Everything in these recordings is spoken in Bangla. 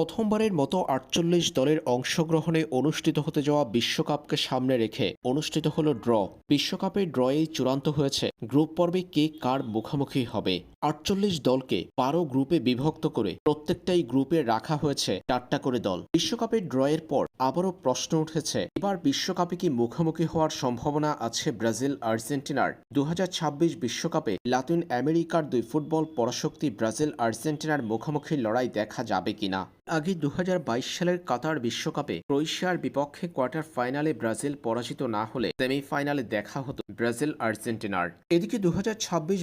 প্রথমবারের মতো আটচল্লিশ দলের অংশগ্রহণে অনুষ্ঠিত হতে যাওয়া বিশ্বকাপকে সামনে রেখে অনুষ্ঠিত হল ড্র। বিশ্বকাপের ড্রয়েই চূড়ান্ত হয়েছে। গ্রুপ পর্বে কে কার মুখোমুখি হবে? আটচল্লিশ দলকে বারো গ্রুপে বিভক্ত করে প্রত্যেকটাই গ্রুপে রাখা হয়েছে চারটা করে দল। বিশ্বকাপের ড্রয়ের পর আবারও প্রশ্ন উঠেছে, এবার বিশ্বকাপে কি মুখোমুখি হওয়ার সম্ভাবনা আছে ব্রাজিল আর্জেন্টিনার? দু বিশ্বকাপে লাতিন আমেরিকার দুই ফুটবল পরাশক্তি ব্রাজিল আর্জেন্টিনার মুখোমুখি লড়াই দেখা যাবে কিনা? আগে দু হাজার বাইশ সালের কাতার বিশ্বকাপে ক্রোয়েশিয়ার বিপক্ষে কোয়ার্টার ফাইনালে ব্রাজিল পরাজিত না হলে সেমিফাইনালে দেখা হতো ব্রাজিল আর্জেন্টিনার। এদিকে দু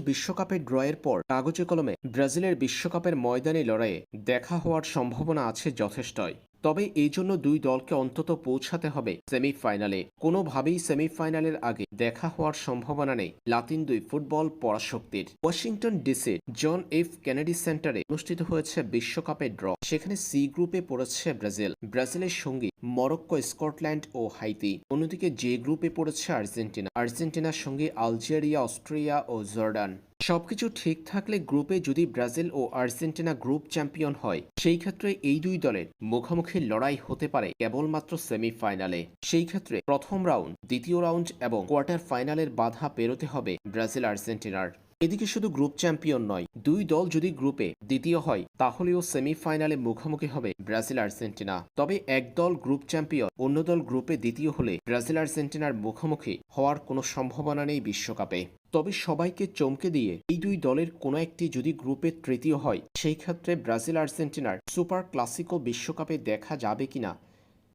বিশ্বকাপের ড্রয়ের পর কাগজে কলমে ব্রাজিলের বিশ্বকাপের ময়দানি লড়াইয়ে দেখা হওয়ার সম্ভাবনা আছে যথেষ্টই। তবে এই জন্য দুই দলকে অন্তত পৌঁছাতে হবে সেমিফাইনালে। কোনোভাবেই সেমিফাইনালের আগে দেখা হওয়ার সম্ভাবনা নেই লাতিন দুই ফুটবল পরাশক্তির। ওয়াশিংটন ডিসির জন এফ কেনেডি সেন্টারে অনুষ্ঠিত হয়েছে বিশ্বকাপের ড্র। সেখানে সি গ্রুপে পড়েছে ব্রাজিল। ব্রাজিলের সঙ্গী মরক্কো, স্কটল্যান্ড ও হাইতি। অন্যদিকে জে গ্রুপে পড়েছে আর্জেন্টিনা। আর্জেন্টিনার সঙ্গে আলজেরিয়া, অস্ট্রিয়া ও জর্ডান। সবকিছু ঠিক থাকলে গ্রুপে যদি ব্রাজিল ও আর্জেন্টিনা গ্রুপ চ্যাম্পিয়ন হয়, সেই ক্ষেত্রে এই দুই দলের মুখোমুখি লড়াই হতে পারে কেবলমাত্র সেমিফাইনালে সেই ক্ষেত্রে প্রথম রাউন্ড দ্বিতীয় রাউন্ড এবং কোয়ার্টার ফাইনালের বাধা পেরোতে হবে ব্রাজিল আর্জেন্টিনার এদিকে শুধু গ্রুপ চ্যাম্পিয়ন নয়, দুই দল যদি গ্রুপে দ্বিতীয় হয় তাহলেও সেমিফাইনালে মুখোমুখি হবে ব্রাজিল আর্জেন্টিনা। তবে এক দল গ্রুপ চ্যাম্পিয়ন অন্য দল গ্রুপে দ্বিতীয় হলে ব্রাজিল আর্জেন্টিনার মুখোমুখি হওয়ার কোনো সম্ভাবনা নেই বিশ্বকাপে। তবে সবাইকে চমকে দিয়ে এই দুই দলের কোনো একটি যদি গ্রুপে তৃতীয় হয়, সেই ক্ষেত্রে ব্রাজিল আর্জেন্টিনার সুপার ক্লাসিকো বিশ্বকাপে দেখা যাবে কিনা,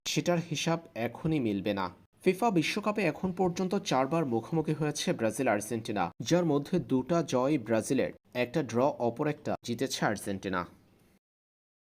সেটার হিসাব এখনই মিলবে না। ফিফা বিশ্বকাপে এখন পর্যন্ত চারবার মুখোমুখি হয়েছে ব্রাজিল আর্জেন্টিনা, যার মধ্যে দুটা জয় ব্রাজিলের, একটা ড্র, অপর একটা জিতেছে আর্জেন্টিনা।